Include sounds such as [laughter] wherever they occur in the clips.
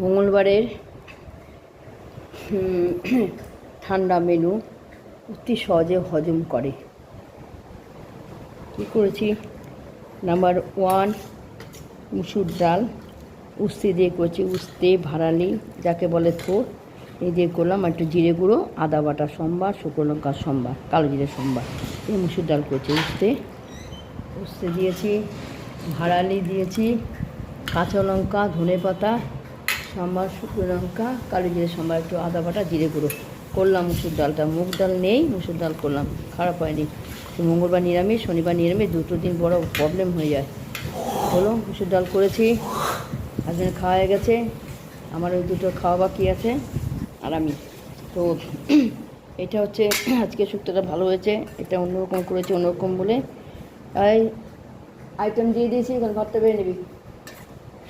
মঙ্গলবারের ঠান্ডা মেনু অতি সহজে হজম করে। কী করেছি? নাম্বার ওয়ান মুসুর ডাল। উস্তে দিয়ে করেছি উস্তে, ভাড়ালি, যাকে বলে থোর এই দিয়ে করলাম একটু জিরে গুঁড়ো, আদা বাটা সম্বার, শুকনো লঙ্কা সম্বার, কালো জিরে সম্বার। এই মুসুর ডাল করেছি উস্তে। উস্তে দিয়েছি, ভাড়ালি দিয়েছি, কাঁচা লঙ্কা ধনে পাতা সম্বার শুকনো লঙ্কা, কালো জিরে সম্বার, একটু আদা বাটা, জিরে গুঁড়ো। করলাম মুসুর ডালটা। মুগ ডাল নেই, মুসুর ডাল করলাম। খারাপ হয়নি। মঙ্গলবার নিরামিষ, শনিবার নিরামিষ, দুটো দিন বড় প্রবলেম হয়ে যায়। হলো মুসুর ডাল করেছি। হাজবেন্ড খাওয়া হয়ে গেছে। আমার ওই দুটো খাওয়া বাকি আছে, আর আমি। তো [clears throat] এটা হচ্ছে, আজকে শুক্তোটা ভালো হয়েছে। এটা অন্যরকম করেছি, অন্যরকম বলে। আইটেম দিয়ে দিয়েছি, এখন ভাতটা বেড়ে নিবি।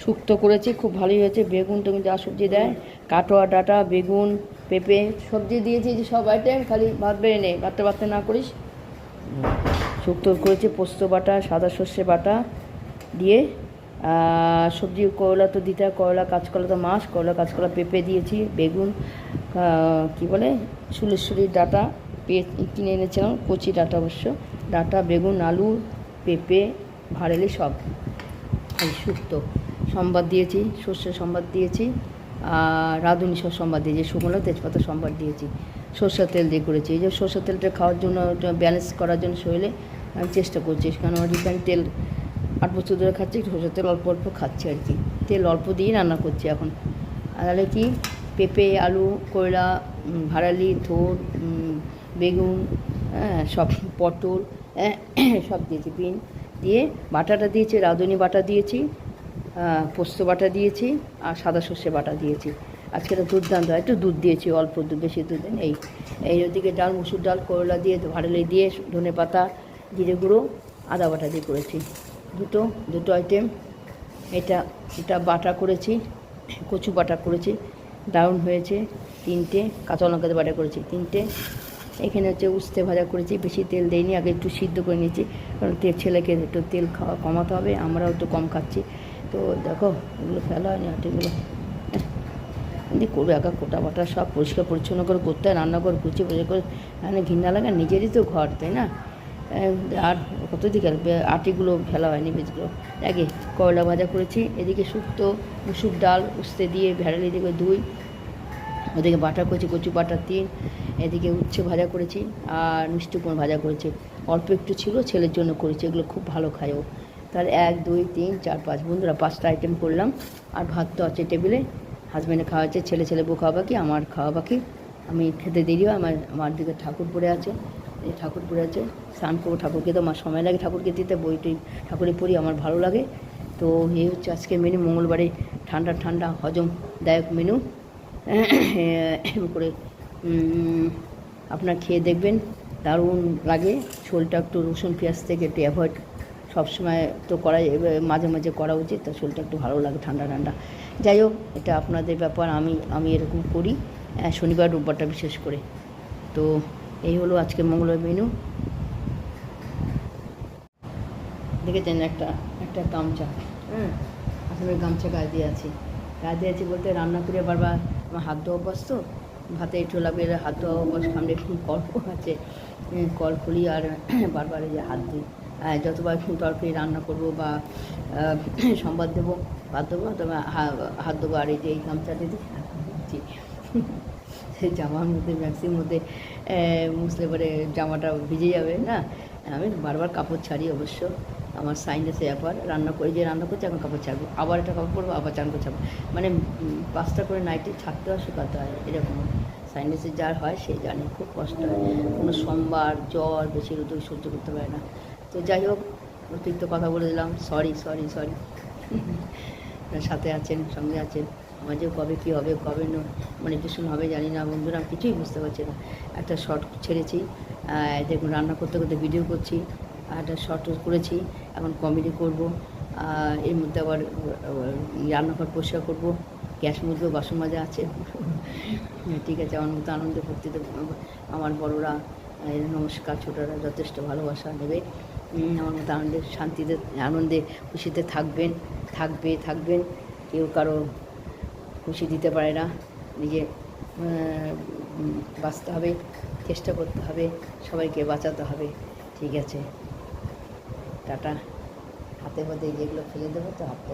শুক্তো করেছি, খুব ভালোই হয়েছে। বেগুন টেগুন যা সবজি দেয়, কাটোয়া, ডাটা, বেগুন, পেঁপে, সবজি দিয়েছি যে সব আইটেম খালি ভাত বেড়ে নে, ভাতটা ভাতটা না করিস। শুক্তো করেছি পোস্ত বাটা, সাদা সর্ষে বাটা দিয়ে। সবজি করলা তো দিতে হয়, করলা, কাঁচকলা তো মাছ করলা, কাঁচকলা, পেঁপে দিয়েছি, বেগুন কি বলে সুলেশ্বরীর ডাটা পেয়ে কিনে এনেছিলাম, কচি ডাটা অবশ্য, ডাটা, বেগুন, আলু, পেঁপে ভাড়েলি সব, এই শুক্তো। সম্বাদ দিয়েছি সর্ষে সম্বাদ দিয়েছি আর রাঁধুনি সব সম্বাদ দিয়েছি শুকনো তেজপাতা সম্বাদ দিয়েছি। সর্ষের তেল দিয়ে করেছি। এই যে সর্ষের তেলটা খাওয়ার জন্য ব্যালেন্স করার জন্য শরীরে আমি চেষ্টা করছি কারণ রিফাইন তেল আট বছর ধরে খাচ্ছি সর্ষের তেল অল্প অল্প খাচ্ছি আর কি। তেল অল্প দিয়েই রান্না করছি এখন। তাহলে কি? পেঁপে আলু কয়লা ভাড়ালি থোর বেগুন হ্যাঁ সব পটল হ্যাঁ, সব দিয়েছি। বিন দিয়ে বাটাটা দিয়েছি রাঁধুনি বাটা দিয়েছি পোস্ত বাটা দিয়েছি আর সাদা সর্ষে বাটা দিয়েছি। আজকে এটা দুর্দান্ত। একটু দুধ দিয়েছি, অল্প দুধ, বেশি দুধ দেন এই এই ওদিকে ডাল, মুসুর ডাল, করলা দিয়ে ভাড়ালি দিয়ে, ধনে পাতা, জিরে গুঁড়ো, আদা বাটা দিয়ে করেছি। দুটো দুটো আইটেম এটা এটা বাটা করেছি, কচু বাটা করেছি দারুণ হয়েছে তিনটে, কাঁচা লঙ্কাতে বাটা করেছি তিনটে। এখানে হচ্ছে উস্তে ভাজা করেছি, বেশি তেল দেইনি, আগে একটু সিদ্ধ করে নিয়েছি, কারণ তেল ছেলেকে একটু তেল খাওয়া, কমাতে হবে, আমরাও একটু কম খাচ্ছি। তো দেখো, এগুলো ফেলা হয়নি আটেগুলো। এমনি করবে, একা কোটা বাটা সব পরিষ্কার পরিচ্ছন্ন করে করতে হয় রান্নাঘর গুছিয়ে পরিষ্কার করে। মানে ঘৃণা লাগে নিজেরই তো ঘর, তাই না? আর কত দিকে আটিগুলো ফেলা হয়নি বীজগুলো। আগে করলা ভাজা করেছি, এদিকে শুক্তো, মুসুর ডাল, উস্তে দিয়ে ভেড়ালি দিকে দুই। ওদিকে বাটা করেছি, কচু বাটা তিন। এদিকে উচ্ছে ভাজা করেছি, আর মিষ্টি ভাজা করেছি। অল্প একটু ছিল, ছেলের জন্য করেছি, এগুলো খুব ভালো খায় ও। তাহলে এক, দুই, তিন, চার, পাঁচ। বন্ধুরা, পাঁচটা আইটেম করলাম। আর ভাত তো আছে টেবিলে হাজব্যান্ডে খাওয়া হচ্ছে ছেলে ছেলে, বউ খাওয়া বাকি, আমার খাওয়া বাকি। আমি খেতে দেরি হয়, আমার আমার দিকে ঠাকুর পড়ে আছে। এই ঠাকুর পড়ে আছে। স্নান করব ঠাকুরকে তো আমার সময় লাগে ঠাকুরকে দিতে বইটি ঠাকুরে পড়ি, আমার ভালো লাগে। তো এই হচ্ছে আজকে মেনু মঙ্গলবারে ঠান্ডা ঠান্ডা, হজমদায়ক মেনু করে আপনার খেয়ে দেখবেন। দারুণ লাগে। শোলটা একটু রসুন, পেঁয়াজ থেকে একটু অ্যাভয়েড সবসময় তো করাই মাঝে মাঝে করা উচিত তা শরীরটা একটু ভালো লাগে ঠান্ডা ঠান্ডা। যাই হোক এটা আপনাদের ব্যাপার আমি আমি এরকম করি শনিবার রোববারটা বিশেষ করে। তো এই হলো আজকে মঙ্গলবার মেনু দেখেছেন একটা একটা গামছা? হ্যাঁ আসলে গামছা গায়ে দিয়ে আছি। গায়ে দিয়ে আছি বলতে রান্না করে বারবার আমার হাত ধোয়া অভ্যাস তো ভাতে একটু লাগবে হাত ধোয়া অভ্যাস সামনে কল্প আছে কল খুলি আর [clears throat] বারবার এই যে হাত দিই। যতবার তরকারি রান্না করব বা আহ, [clears throat] সম্বাদ দেবো ভাত দেবো তবে হাত দেবো আর এই যে এই গামছাটা দিচ্ছি। [laughs] জামার মধ্যে ম্যাক্সির মধ্যে আহ, মুছলে পরে জামাটা ভিজে যাবে না। আমি বারবার কাপড় ছাড়ি অবশ্য। আমার সাইন্সে ব্যাপার রান্না করে যে রান্না করছি, এখন কাপড় ছাড়বো। আবার একটা কাপড় পরবো, আবার চান করে ছাড়বো। মানে পাঁচটা করে নাইটে ছাড়তে হয়, শুকাতে হয়, এরকম। সাইন্সে যার হয়, সে জানে, খুব কষ্ট হয়। কোনো সোমবার, জ্বর, বেশি রোদ সহ্য করতে পারে না। তো যাই হোক, অতিরিক্ত কথা বলে দিলাম। সরি সরি সরি সাথে আছেন, সঙ্গে আছেন। আমার যে কবে কী হবে, কবে মনিটেশন হবে জানি না, বন্ধুরা, আমি কিছুই বুঝতে পারছি না। একটা শর্ট ছেড়েছি। দেখুন, রান্না করতে করতে ভিডিও করছি। একটা শর্ট করেছি এখন কমেডি করব এর মধ্যে আবার রান্নাঘর পরিষ্কার করব গ্যাস মুছবো বাসন মাজা আছে। হ্যাঁ, ঠিক আছে আমার মতো আনন্দ ফুর্তিতে আমার বড়রা নমস্কার ছোটরা যথেষ্ট ভালোবাসা নেবে। আমার মতো আনন্দে শান্তিতে আনন্দে খুশিতে থাকবেন থাকবে থাকবেন। কেউ কারও খুশি দিতে পারে না নিজে বাঁচতে হবে চেষ্টা করতে হবে সবাইকে বাঁচাতে হবে ঠিক আছে। টাটা হাতে মধ্যে যেগুলো ফেলে দেবো তো হাতে